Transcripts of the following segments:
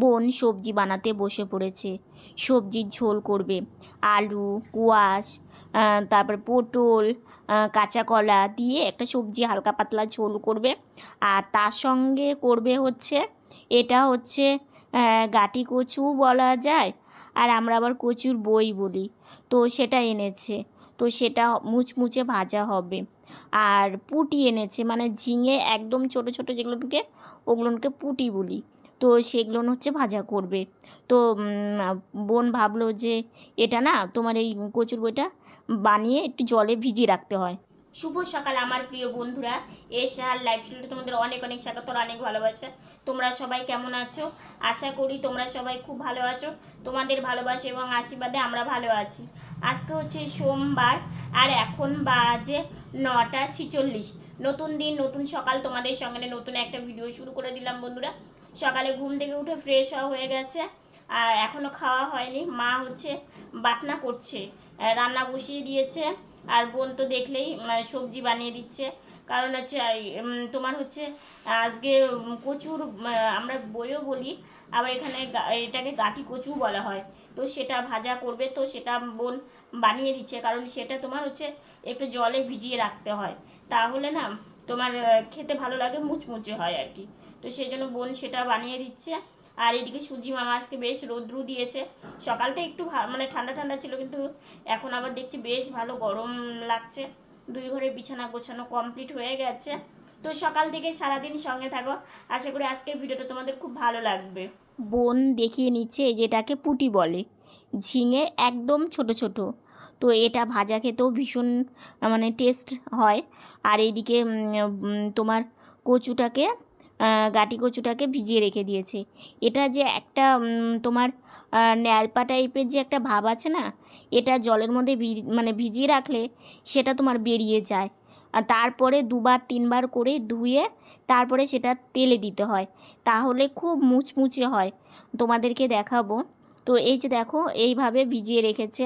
বোন সবজি বানাতে বসে পড়েছে। সবজির ঝোল করবে। আলু, কোয়াশ তারপর পটল কাঁচা কলা দিয়ে একটা সবজি হালকা পাতলা ঝোল করবে। আর তার সঙ্গে করবে হচ্ছে, এটা হচ্ছে গাটি কচু বলা যায়। আর আমরা আবার কচুর বই বলি। তো সেটা এনেছে। তো সেটা মুচমুচে ভাজা হবে। আর পুটি এনেছে। মানে ঝিঙে একদম ছোট ছোট যেগুলোকে ওগুলোকে পুটি বলি। তো সেগুলো হচ্ছে ভাজা করবে। তো বোন ভাবলো যে এটা না তোমার এই কচুর বইটা বানিয়ে একটু জলে ভিজিয়ে রাখতে হয়। শুভ সকাল আমার প্রিয় বন্ধুরা। এসআর লাইফ স্টাইলে তোমাদের অনেক অনেক স্বাগত অনেক ভালোবাসা। তোমরা সবাই কেমন আছো? আশা করি তোমরা সবাই খুব ভালো আছো। তোমাদের ভালোবাসা এবং আশীর্বাদে আমরা ভালো আছি। আজকে হচ্ছে সোমবার, আর এখন বাজে নটা ছিচল্লিশ। নতুন দিন, নতুন সকাল তোমাদের সঙ্গে নতুন একটা ভিডিও শুরু করে দিলাম বন্ধুরা। সকালে ঘুম থেকে উঠে ফ্রেশ হয়ে গেছে, আর এখনও খাওয়া হয়নি। মা হচ্ছে বাটনা করছে রান্না বসিয়ে দিয়েছে, আর বোন তো দেখলেই মানে সবজি বানিয়ে দিচ্ছে। কারণ হচ্ছে তোমার হচ্ছে, আজকে কচুর আমরা বইও বলি, আবার এখানে এটাকে গাঠি কচু বলা হয়। তো সেটা ভাজা করবে, তো সেটা বোন বানিয়ে দিচ্ছে। কারণ সেটা তোমার হচ্ছে, একটু জলে ভিজিয়ে রাখতে হয়। তাহলে না, তোমার খেতে ভালো লাগে, মুচমুচে হয় আর কি। তো সেই জন্য বোন সেটা বানিয়ে দিচ্ছে। আর এদিকে সুজি মামা আজকে বেশ রৌদ্রু দিয়েছে। সকালটা একটু মানে ঠান্ডা ঠান্ডা ছিল কিন্তু এখন আবার দেখছি বেশ ভালো গরম লাগছে। দুই ঘরে বিছানা গোছানো কমপ্লিট হয়ে গেছে। তো সকাল থেকে সারাদিন সঙ্গে থাকো। আশা করি আজকের ভিডিওটা তোমাদের খুব ভালো লাগবে। বোন দেখিয়ে নিচ্ছে যেটাকে পুটি বলে। ঝিঙে একদম ছোট ছোট। তো এটা ভাজা খেতেও ভীষণ মানে টেস্ট হয়। আর এইদিকে তোমার কচুটাকে গাটি কচুটাকে ভিজিয়ে রেখে দিয়েছে। এটা যে একটা তোমার ন্যালপা টাইপের যে একটা ভাব আছে না, এটা জলের মধ্যে মানে ভিজিয়ে রাখলে সেটা তোমার বেরিয়ে যায়। আর তারপরে দুবার, তিনবার করে ধুয়ে তারপরে সেটা তেলে দিতে হয়। তাহলে খুব মুচমুচে হয়। তোমাদেরকে দেখাবো। তো এই যে দেখো, এইভাবে ভিজিয়ে রেখেছে।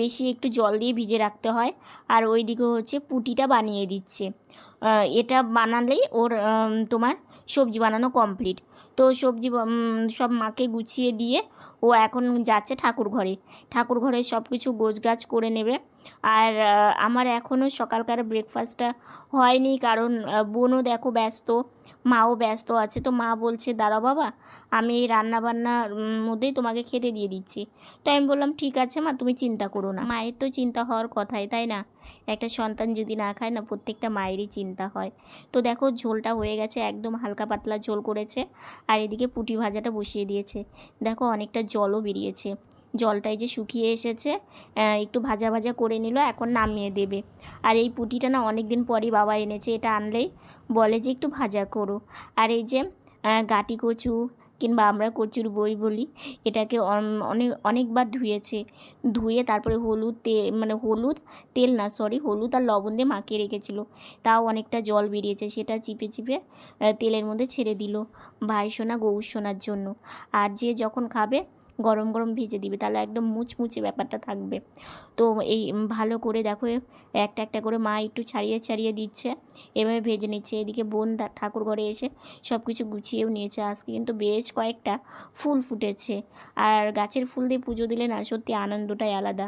বেশি একটু জল দিয়ে ভিজে রাখতে হয়। আর ওইদিকে হচ্ছে পুটিটা বানিয়ে দিচ্ছে। এটা বানালেই ওর তোমার সবজি বানানো কমপ্লিট তো সবজি সব মাকে গুছিয়ে দিয়ে ও এখন যাচ্ছে ঠাকুর ঘরে। ঠাকুর ঘরে সব কিছু গোছগাছ করে নেবে। আর আমার এখনও সকালকার ব্রেকফাস্টটা হয়নি কারণ বোনও দেখো ব্যস্ত। মাও ব্যস্ত আছে, তো মা বলছে, দাঁড়াও বাবা, আমি এই রান্নাবান্নার মধ্যেই তোমাকে খেতে দিয়ে দিচ্ছি। তো আমি বললাম, ঠিক আছে মা, তুমি চিন্তা করো না। মায়ের তো চিন্তা হওয়ার কথাই, তাই না? একটা সন্তান যদি না খায় না, প্রত্যেকটা মায়েরই চিন্তা হয়। তো দেখো, ঝোলটা হয়ে গেছে, একদম হালকা পাতলা ঝোল করেছে, আর এদিকে পুঁটি ভাজাটা বসিয়ে দিয়েছে। দেখো, অনেকটা জলও বেরিয়েছে। জলটাই যে শুকিয়ে এসেছে একটু ভাজা ভাজা করে নিল, এখন নামিয়ে দেবে। আর এই পুটিটা না অনেক দিন পরই বাবা এনেছে, এটা আনলেই বলে যে একটু ভাজা করো। আর এই যে গাটি কচু কিংবা আমরা কচুর বই বলি, এটাকে অন- অনেক, অনেকবার ধুয়েছে। ধুয়ে তারপরে হলুদ তে মানে হলুদ তেল না সরি হলুদ আর লবণ দিয়ে মাখিয়ে রেখেছিল। তাও অনেকটা জল বেরিয়েছে, সেটা চিপে চিপে তেলের মধ্যে ছেড়ে দিল ভাই সোনা, গৌর সোনার জন্য। আর যে যখন খাবে গরম গরম ভেজে দিবে। তাহলে একদম মুচমুচে ব্যাপারটা থাকবে। তো এই ভালো করে দেখো একটা একটা করে মা একটু ছাড়িয়ে ছাড়িয়ে দিচ্ছে। এভাবে ভেজে নিচ্ছে। এদিকে বোন ঠাকুর ঘরে এসে সব কিছু গুছিয়েও নিয়েছে। আজকে কিন্তু বেশ কয়েকটা ফুল ফুটেছে। আর গাছের ফুল দিয়ে পুজো দিলে না সত্যি আনন্দটাই আলাদা।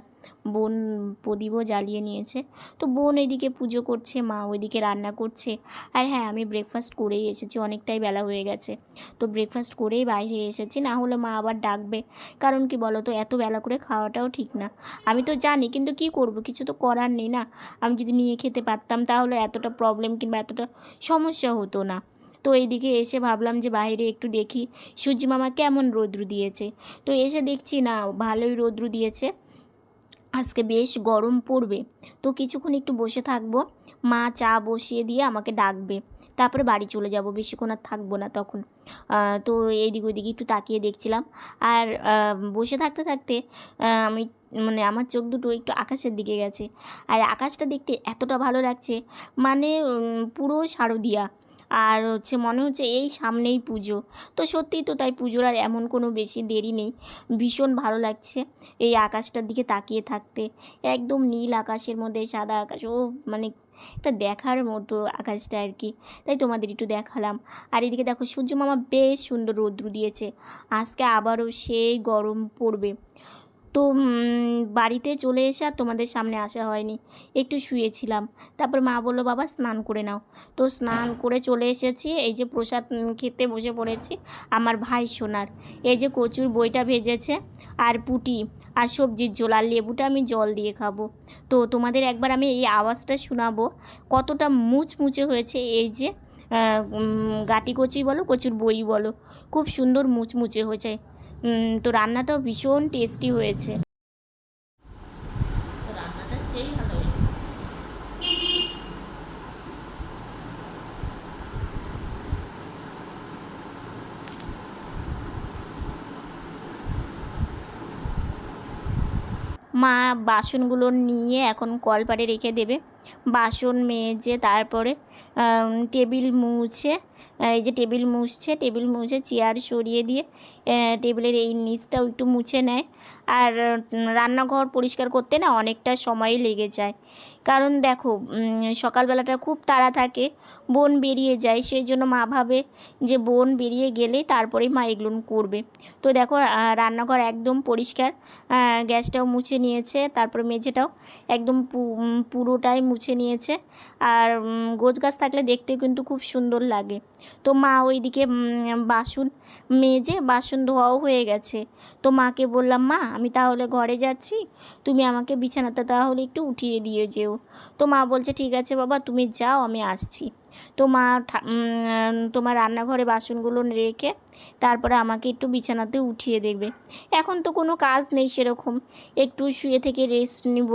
বোন প্রদীপও জ্বালিয়ে নিয়েছে। তো বোন এদিকে পুজো করছে, মা ওইদিকে রান্না করছে। আর হ্যাঁ আমি ব্রেকফাস্ট করেই এসেছি, অনেকটাই বেলা হয়ে গেছে। তো ব্রেকফাস্ট করেই বাইরে এসেছি, না হলে মা আবার ডাকবে। কারণ কি বলো তো এত বেলা করে খাওয়াটাও ঠিক না। আমি তো জানি, কিন্তু কি করব? কিছু তো করার নেই না। আমি যদি নিয়ে খেতে পারতাম, তাহলে এতটা প্রবলেম কিংবা এতটা সমস্যা হতো না। তো এইদিকে এসে ভাবলাম যে বাইরে একটু দেখি সূর্যি মামা কেমন রৌদ্রু দিয়েছে? তো এসে দেখছি না, ভালোই রৌদ্রু দিয়েছে। আজকে বেশ গরম পড়বে। তো কিছুক্ষণ একটু বসে থাকব। মা চা বসিয়ে দিয়ে আমাকে ডাকবে। তারপরে বাড়ি চলে যাব। বেশিক্ষণ আর থাকব না তখন। তো এইদিক ওইদিকে একটু তাকিয়ে দেখছিলাম। আর বসে থাকতে থাকতে আমি মানে আমার চোখ দুটো একটু আকাশের দিকে গেছে। আর আকাশটা দেখতে এতটা ভালো লাগছে। মানে পুরো শারদিয়া। আর হচ্ছে মনে হচ্ছে এই সামনেই পুজো। তো সত্যিই তো তাই পুজোর আর এমন কোনো বেশি দেরি নেই। ভীষণ ভালো লাগছে এই আকাশটার দিকে তাকিয়ে থাকতে। একদম নীল আকাশের মধ্যে, সাদা আকাশ, ও মানে এটা দেখার মতো আকাশটা আর কি। তাই তোমাদের একটু দেখালাম। আর এদিকে দেখো, সূর্য মামা বেশ সুন্দর রৌদ্র দিয়েছে। আজকে আবারও সেই গরম পড়বে। তো বাড়িতে চলে এসে আর তোমাদের সামনে আসা হয়নি। একটু শুয়েছিলাম। তারপর মা বলল, বাবা, স্নান করে নাও। তো স্নান করে চলে এসেছি। এই যে প্রসাদ খেতে বসে পড়েছি আমার ভাই সোনার। এই যে কচুর বইটা ভেজেছে আর পুটি আর সবজির ঝোল আর লেবুটা আমি জল দিয়ে খাব। তো তোমাদের একবার আমি এই আওয়াজটা শোনাবো। কতটা মুচমুচে হয়েছে এই যে গাটি কচি বলো, কচুর বই বলো। খুব সুন্দর মুচমুচে হয়েছে। তো রান্নাটাও ভীষণ টেস্টি হয়েছে। মা বাসনগুলো নিয়ে এখন কলপাড়ে রেখে দেবে। বাসন মেজে তারপরে টেবিল মুছে, এই যে টেবিল মুছছে, টেবিল মুছে চেয়ার সরিয়ে দিয়ে টেবিলের এই নিচটাও একটু মুছে নেয়। আর রান্নাঘর পরিষ্কার করতে না অনেকটা সময় লেগে যায়। কারণ দেখো সকালবেলাটা খুব তাড়া থাকে, বোন বেরিয়ে যায়, সেই জন্য মা ভাবে যে বোন বেরিয়ে গেলে তারপরেই মা এগুলো করবে। তো দেখো রান্নাঘর একদম পরিষ্কার গ্যাসটাও মুছে নিয়েছে, তারপরে মেঝেটাও একদম পুরোটাই মুছে নিয়েছে। আর গোছ গাছ থাকলে দেখতে কিন্তু খুব সুন্দর লাগে। তো মা ওইদিকে বাসন মেজে বাসন ধোয়াও হয়ে গেছে। তো মাকে বললাম, মা, আমি তাহলে ঘরে যাচ্ছি। তুমি আমাকে বিছানাতে তাহলে একটু উঠিয়ে দিয়ে যেও। তো মা বলছে, ঠিক আছে বাবা, তুমি যাও, আমি আসছি। তো মা তোমার রান্নাঘরে বাসনগুলো রেখে তারপরে আমাকে একটু বিছানাতে উঠিয়ে দেবে এখন তো কোনো কাজ নেই সেরকম। একটু শুয়ে থেকে রেস্ট নিব।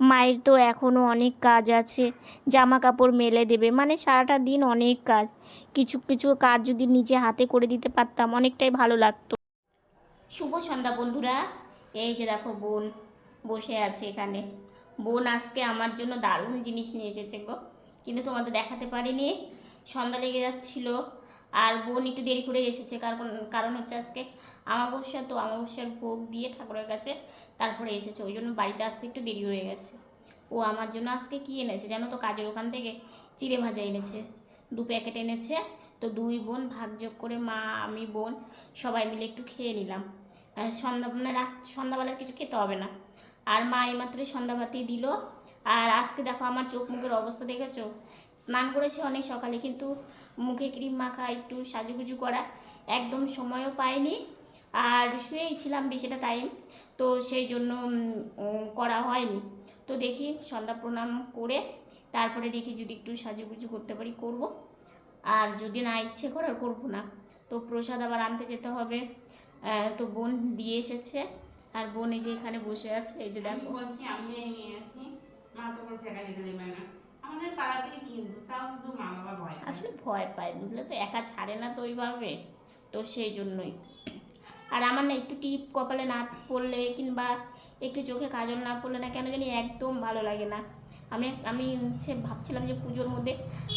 মায়ের তো এখনও অনেক কাজ আছে। জামা কাপড় মেলে দেবে। মানে সারাটা দিন অনেক কাজ। কিছু কিছু কাজ যদি নিজে হাতে করে দিতে পারতাম অনেকটাই ভালো লাগতো। শুভ সন্ধ্যা বন্ধুরা। এই যে দেখো বোন বসে আছে এখানে। বোন আজকে আমার জন্য দারুণ জিনিস নিয়ে এসেছে গো। কিন্তু তোমাদের দেখাতে পারিনি। সন্ধ্যা লেগে যাচ্ছিল। আর বোন একটু দেরি করে এসেছে। কারণ কারণ হচ্ছে আজকে আমাবস্যা। তো আমাবস্যার ভোগ দিয়ে ঠাকুরের কাছে তারপরে এসেছে। ওই জন্য বাড়িতে আসতে একটু দেরি হয়ে গেছে। ও আমার জন্য আজকে কী এনেছে জানো তো? কাজের ওখান থেকে চিড়ে ভাজা এনেছে। দু প্যাকেট এনেছে। তো দুই বোন ভাগযোগ করে মা, আমি, বোন সবাই মিলে একটু খেয়ে নিলাম। সন্ধ্যা মানে রাত সন্ধ্যাবেলার কিছু খেতে হবে না। আর মা এইমাত্র সন্ধ্যাবাতি দিল। আর আজকে দেখো আমার চোখ মুখের অবস্থা দেখেছ? স্নান করেছি অনেক সকালে, কিন্তু মুখে ক্রিম মাখা, একটু সাজুগুজু করা একদম সময়ও পাইনি। আর শুয়েই ছিলাম বেশিটা টাইম তো সেই জন্য করা হয়নি। তো দেখি সন্ধ্যা প্রণাম করে তারপরে দেখি যদি একটু সাজুগুজু করতে পারি, করব। আর যদি না ইচ্ছে করে, আর করব না। তো প্রসাদ আবার আনতে যেতে হবে। তো বোন দিয়ে এসেছে। আর বোন এই যে এখানে বসে আছে, এই যে দেখো। আমি নিয়ে আসি। আসলে ভয় পায়, বুঝলে তো? একা ছাড়ে না তো ওইভাবে, তো সেই জন্যই। আর আমার না একটু টিপ কপালে না পড়লে কিংবা একটু চোখে কাজল না পড়লে না কেন জানি একদম ভালো লাগে না। আমি আমি হচ্ছে ভাবছিলাম যে পুজোর মধ্যে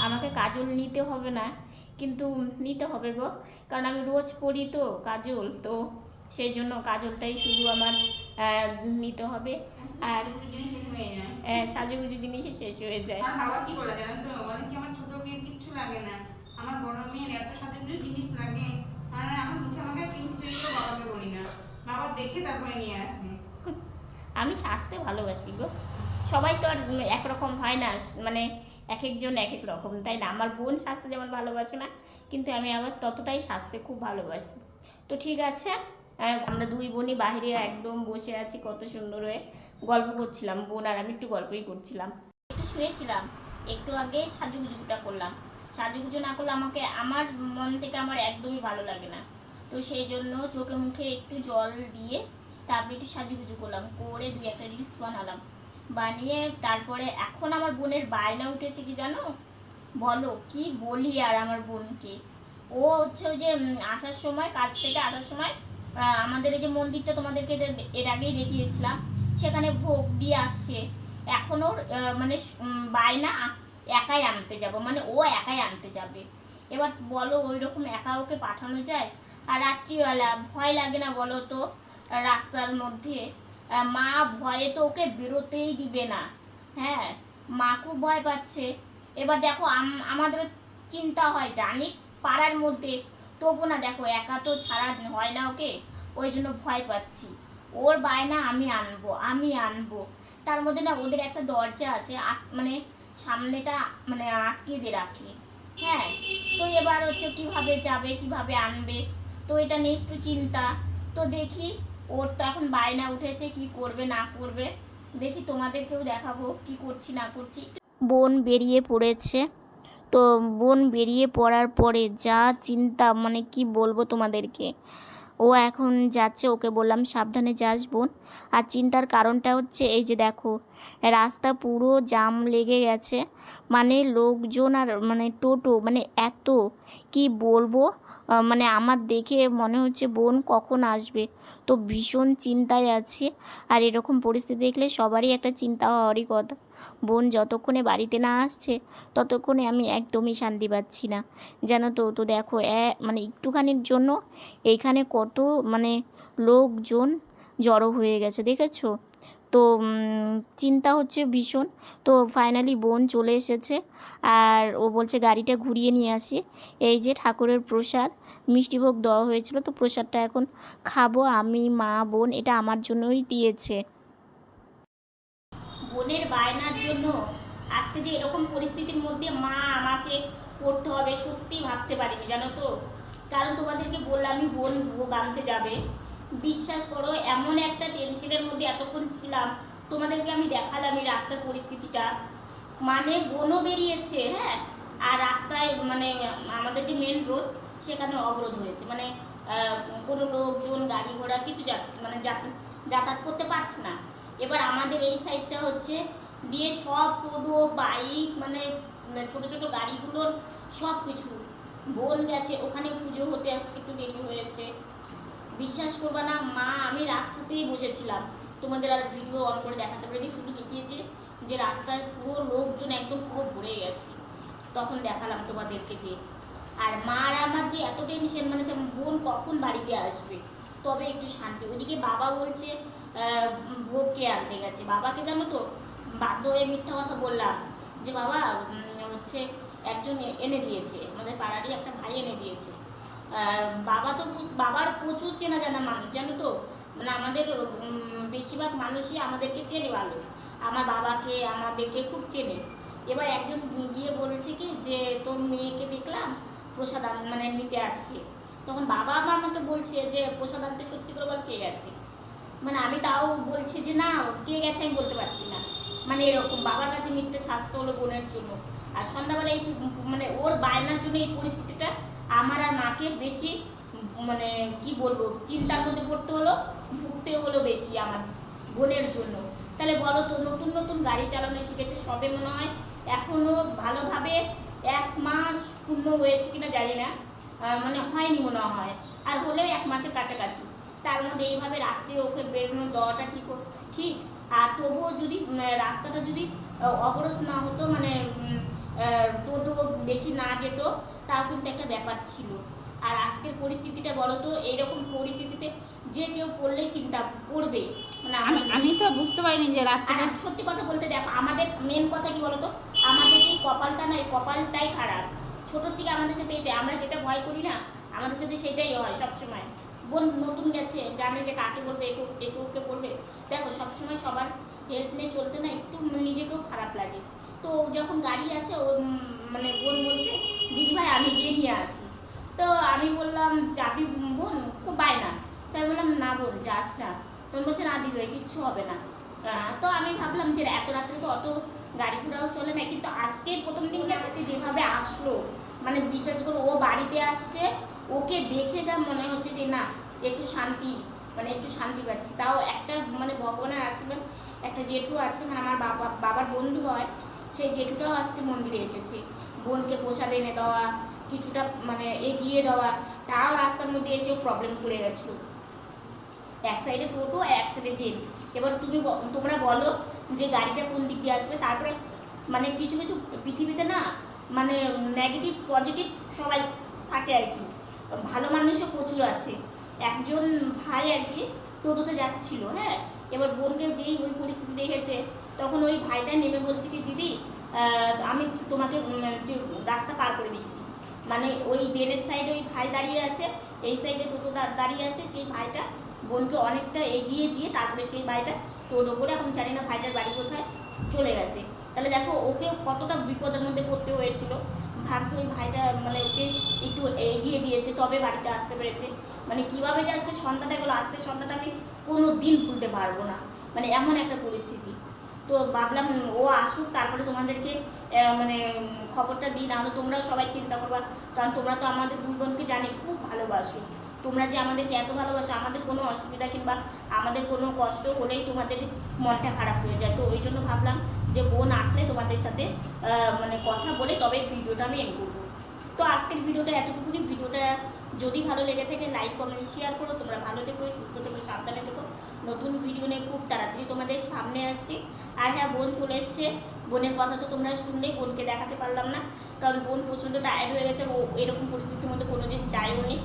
আমাকে কাজল নিতে হবে না, কিন্তু নিতে হবে গো। কারণ আমি রোজ পড়ি তো কাজল, তো সেই জন্য কাজলটাই শুধু আমার নিতে হবে। আর হয়ে সাজুগুজু জিনিসই শেষ হয়ে যায়। বাবা কি বলে জানেন তো? বলে কি আমার ছোট মেয়ের কিচ্ছু লাগে না। আমার বড় মেয়ের এত সাথে জিনিস লাগে। আমার মুখে আমাকে পিঙ্ক চুরিও বাবাকে বলি না। বাবা দেখে তারপরে নিয়ে আসে। আমি সাজতে ভালোবাসি গো। সবাই তো আর একরকম হয় না মানে এক একজন এক এক রকম তাই না? আমার বোন সাজতে যেমন ভালোবাসে না কিন্তু আমি আবার ততটাই সাজতে খুব ভালোবাসি। তো ঠিক আছে আমরা দুই বোনই বাইরে, একদম বসে আছি, কত সুন্দর হয়ে গল্প করছিলাম বোন আর আমি একটু গল্পই করছিলাম। একটু শুয়েছিলাম, একটু আগে সাজুগুজুটা করলাম। সাজুগুজু না করলে আমাকে, আমার মন থেকে আমার একদমই ভালো লাগে না। তো সেই জন্য চোখে মুখে একটু জল দিয়ে তারপরে একটু সাজুগুজু করলাম, করে দুই একটা রিলস বানালাম। বানিয়ে তারপরে এখন আমার বোনের বায়না উঠেছে কি জানো? বলো, কি বলি আর আমার বোনকে? ও হচ্ছে ওই যে আসার সময়, কাজ থেকে আসার সময় আমাদের এই যে মন্দিরটা তোমাদেরকে এর আগেই দেখিয়েছিলাম, সেখানে ভোগ দিয়ে আসছে। এখন ওর মানে বায়না একাই আনতে যাব মানে ও একাই আনতে যাবে। এবার বলো ওই রকম একা ওকে পাঠানো যায়? আর রাত্রিবেলা, ভয় লাগে না বলো তো, রাস্তার মধ্যে? মা ভয়ে তো ওকে বেরোতেই দিবে না। হ্যাঁ মা খুব ভয় পাচ্ছে। এবার দেখো, আম- আমাদেরও চিন্তা হয়, জানি পাড়ার মধ্যে তবু না দেখো, একা তো ছাড়া হয় না ওকে। ওই জন্য ভয় পাচ্ছি। ওর বায়না আমি আনব আমি আনব। তার মধ্যে না ওদের একটা দরজা আছে মানে সামনেটা মানে আটকে দিয়ে রাখে। হ্যাঁ তো এবার হচ্ছে কীভাবে যাবে, কীভাবে আনবে? তো এটা নিয়ে একটু চিন্তা। তো দেখি, ওর তো এখন বায়না উঠেছে, কি করবে, না করবে? দেখি তোমাদেরকেও দেখাবো, কি করছি, না করছি। বোন বেরিয়ে পড়েছে। তো বোন বেরিয়ে পড়ার পরে যা চিন্তা মানে কি বলব তোমাদেরকে? ও এখন যাচ্ছে, ওকে বললাম সাবধানে যাস বোন। আর চিন্তার কারণটা হচ্ছে, এই যে দেখো, রাস্তা পুরো জাম লেগে গেছে। মানে লোকজন আর মানে টোটো মানে এত, কি বলব? মানে আমার দেখে মনে হচ্ছে বোন কখন আসবে? তো ভীষণ চিন্তায় আছে। আর এরকম পরিস্থিতি দেখলে সবারই একটা চিন্তা হওয়ারই কথা। বোন যতক্ষণে বাড়িতে না আসছে, ততক্ষণে আমি একদমই শান্তি পাচ্ছি না। জানো তো তো দেখো মানে একটুখানির জন্য এইখানে কত মানে লোকজন জড়ো হয়ে গেছে, দেখেছ? তো চিন্তা হচ্ছে ভীষণ। তো ফাইনালি বোন চলে এসেছে আর ও বলছে, গাড়িটা ঘুরিয়ে নিয়ে আসি। এই যে ঠাকুরের প্রসাদ, মিষ্টিভোগ দেওয়া হয়েছিল, তো প্রসাদটা এখন খাব আমি, মা, বোন, এটা আমার জন্যই দিয়েছে। বোনের বায়নার জন্য আজকে যে এরকম পরিস্থিতির মধ্যে মা আমাকে পড়তে হবে সত্যি ভাবতে পারিনি, জানো তো? কারণ তোমাদেরকে বললামই বোন ভোগ আনতে যাবে। বিশ্বাস করো, এমন একটা টেনশনের মধ্যে এতক্ষণ ছিলাম, তোমাদেরকে আমি দেখালাম এই রাস্তার পরিস্থিতিটা। মানে বোনও বেরিয়েছে হ্যাঁ? আর রাস্তায় মানে আমাদের যে মেন রোড সেখানে অবরোধ হয়েছে। মানে কোনো লোকজন, গাড়ি ঘোড়া কিছু মানে যাতায়াত করতে পারছে না। এবার আমাদের এই সাইডটা হচ্ছে দিয়ে সব টোটো বাইক মানে মানে ছোট ছোট গাড়িগুলোর সব কিছু বোন গেছে। ওখানে পুজো হতে আজকে একটু দেরি হয়েছে বিশ্বাস করবা না, মা, আমি রাস্তাতেই বসেছিলাম। তোমাদের আর ভিডিও অন করে দেখাতে পারিনি, শুধু দেখিয়েছে যে রাস্তায় পুরো লোকজন একদম পুরো ভরে গেছে। তখন দেখালাম তোমাদেরকে যে, আর মা আর আমার যে এত টেনশন মানে বোন কখন বাড়িতে আসবে, তবে একটু শান্তি। ওইদিকে বাবা বলছে ভোগকে আনতে গেছে। বাবাকে জানো তো, বাধ্য হয়ে মিথ্যা কথা বললাম যে, বাবা হচ্ছে একজন এনে দিয়েছে, আমাদের পাড়ারই একটা ভাই এনে দিয়েছে। বাবা তো বাবার প্রচুর চেনা জানা মানুষ, জানো তো? মানে আমাদের বেশিরভাগ মানুষই আমাদেরকে চেনে ভালো। আমার বাবাকে, আমাদেরকে খুব চেনে। এবার একজন গিয়ে বলেছে কি যে, তোর মেয়েকে দেখলাম, প্রসাদ মানে নিতে আসছে। তখন বাবা আবার আমাকে বলছে যে, প্রসাদ আনতে সত্যি করে কে গেছে মানে আমি তাও বলছি যে না, কে গেছে আমি বলতে পারছি না। মানে এরকম, বাবার কাছে মিথ্যে স্বাস্থ্য হলো বোনের জন্য। আর সন্ধ্যাবেলা এই মানে ওর বায়নার জন্য এই পরিস্থিতিটা আমার আর মাকে বেশি মানে কি বলব, চিন্তার মধ্যে পড়তে হলো, ভুগতে হলো বেশি আমার বোনের জন্য। তাহলে বলো তো, নতুন নতুন গাড়ি চালানো শিখেছে, সবে মনে হয় এখনও ভালোভাবে এক মাস পূর্ণ হয়েছে কিনা জানি না। মানে হয়নি মনে হয়। আর হলেও এক মাসের কাছাকাছি। তার মধ্যে এইভাবে রাত্রে ওকে বেরোনো দেওয়াটা ঠিক ঠিক। আর তবুও যদি রাস্তাটা যদি অবরোধ না হতো মানে টোটো বেশি না যেত তাও কিন্তু একটা ব্যাপার ছিল। আর আজকের পরিস্থিতিটা বলো তো এইরকম পরিস্থিতিতে যে কেউ পড়লেই চিন্তা করবে। মানে আমি আমি তো বুঝতে পারিনি যে রাস্তাটা সত্যি কথা বলতে দেখো আমাদের মেন কথা কি বলতো আমাদের যে কপালটা না এই কপালটাই খারাপ। ছোটোর থেকে আমাদের সাথে এটা আমরা যেটা ভয় করি না আমাদের সাথে সেটাই হয় সবসময়। বোন নতুন গেছে, জানে যে কাকে বলবে একটু একটু ওকে বলবে। দেখো, সবসময় সবার হেল্প নিয়ে চলতে না একটু নিজেকেও খারাপ লাগে। তো যখন গাড়ি আছে, ও মানে বোন বলছে, দিদি ভাই, আমি গিয়ে নিয়ে আসি। তো আমি বললাম, যাবি বোন? খুব বায়না তাই বললাম, না বোন, যাস না। তখন বলছে, না দিদি ভাই, কিচ্ছু হবে না। তো আমি ভাবলাম যে এত রাত্রে তো অত গাড়ি ঘোড়াও চলে না, কিন্তু আজকে প্রথম দিন গেছে যেভাবে আসলো মানে বিশেষ করে ও বাড়িতে আসছে, ওকে দেখে যা মনে হচ্ছে যে, না একটু শান্তি মানে একটু শান্তি পাচ্ছি। তাও একটা মানে ভগবানের আশীর্বাদ, একটা জেঠু আছে মানে আমার বাবা, বাবার বন্ধু হয় সেই জেঠুটাও আজকে মন্দিরে এসেছে। বোনকে প্রসাদ এনে দেওয়া, কিছুটা মানে এগিয়ে দেওয়া, তাও রাস্তার মধ্যে এসেও প্রবলেম করে গেছিল। এক সাইডে টোটো এক সাইডে ট্রেন এবার তুমি তোমরা বলো যে গাড়িটা কোন দিক দিয়ে আসবে? তারপরে মানে কিছু কিছু পৃথিবীতে না মানে নেগেটিভ পজিটিভ সবাই থাকে আর কি। ভালো মানুষও প্রচুর আছে। একজন ভাই আর কি টোটোতে যাচ্ছিল হ্যাঁ? এবার বোনকে যেই ওই পরিস্থিতি দেখেছে, তখন ওই ভাইটা নেমে বলছে কি, দিদি আমি তোমাকে রাস্তা পার করে দিচ্ছি। মানে ওই ড্রেনের সাইডে ওই ভাই দাঁড়িয়ে আছে, এই সাইডে টোটো দাঁড়িয়ে আছে, সেই ভাইটা বোনকে অনেকটা এগিয়ে দিয়ে তারপরে সেই ভাইটা টোটো করে, এখন জানি না ভাইটার বাড়ি কোথায়, চলে গেছে। তাহলে দেখো, ওকে কতটা বিপদের মধ্যে পড়তে হয়েছিল। ভাগ্য ওই ভাইটা মানে ওকে একটু এগিয়ে দিয়েছে, তবে বাড়িতে আসতে পেরেছে। মানে কীভাবে যে আজকে সন্ধ্যাটা গেলো আজকে সন্ধ্যাটা আমি কোনো দিন ভুলতে পারব না। মানে এমন একটা পরিস্থিতি। তো ভাবলাম, ও আসুক, তারপরে তোমাদেরকে মানে খবরটা দিই, নাহলে তোমরাও সবাই চিন্তা করবা। কারণ তোমরা তো আমাদের দুই বোনকে জানি, খুব ভালোবাসো। তোমরা যে আমাদেরকে এত ভালোবাসো, আমাদের কোনো অসুবিধা কিংবা আমাদের কোনো কষ্ট হলেই তোমাদের মনটা খারাপ হয়ে যায়। তো ওই জন্য ভাবলাম যে বোন আসলে তোমাদের সাথে মানে কথা বলে তবে ভিডিওটা আমি এন্ড করব। তো আজকের ভিডিওটা এতটুকুনি। ভিডিওটা যদি ভালো লেগে থাকে লাইক কমেন্ট শেয়ার করো। তোমরা ভালো থেকো সুস্থ থেকো, সাবধানে থেকো। নতুন ভিডিও নিয়ে খুব তাড়াতাড়ি তোমাদের সামনে আসছি। আর হ্যাঁ বোন চলে এসছে। বোনের কথা তো তোমরা শুনলে, বোনকে দেখাতে পারলাম না। কারণ বোন প্রচণ্ড টায়ার্ড হয়ে গেছে, ও এরকম পরিস্থিতির মধ্যে কোনোদিন যায়ও নি।